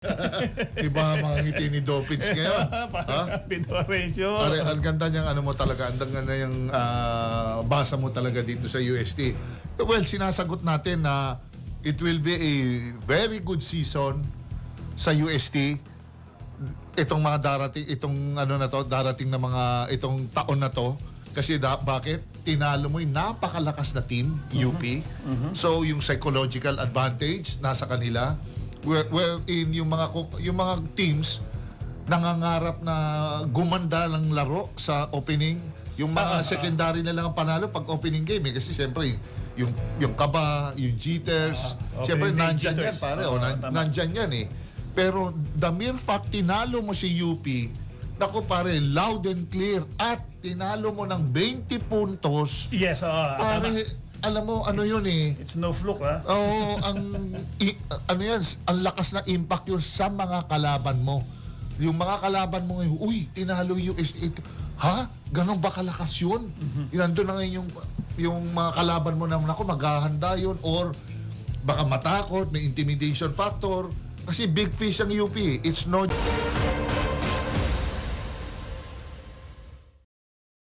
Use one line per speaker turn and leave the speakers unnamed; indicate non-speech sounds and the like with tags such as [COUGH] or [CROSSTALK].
[LAUGHS] Iba ang mga ngiti ni Dopits ngayon. [LAUGHS] ha?
Pino Rencio.
Are, ang ganda niyang ano mo talaga, ang ganda niyang ah, basa mo talaga dito sa UST. Well, sinasagot natin na it will be a very good season sa UST. Itong mga darating, itong ano na to, darating na mga, itong taon na to. Kasi da, bakit? Tinalo mo yung napakalakas na team, UP. So, yung psychological advantage nasa kanila. Where, wherein yung mga, yung mga teams, nangangarap na gumanda ng laro sa opening. Yung mga secondary na lang ang panalo pag opening game eh. Kasi siyempre, yung, yung kaba, yung jitters,
Ah,
siyempre nandyan yan
jitters.
pare.
Oo,
o, nan- nandyan yan eh. Pero the mere fact, tinalo mo si UP, Nako pare, loud and clear. At tinalo mo ng 20 puntos.
Yes, oo.
Pare,
tama.
Alam mo, ano yun eh.
It's no fluke, ha?
Oo, ang i- ano yan, ang lakas na impact yun sa mga kalaban mo. Yung mga kalaban mo ngayon, uy, tinalo yung UST. Ito. Ha? Ganon ba kalakas yun? Yun, Nandun na ngayon yung, yung mga kalaban mo naman ako, maghahanda yun or baka matakot, may intimidation factor. Kasi big fish ang UP. It's no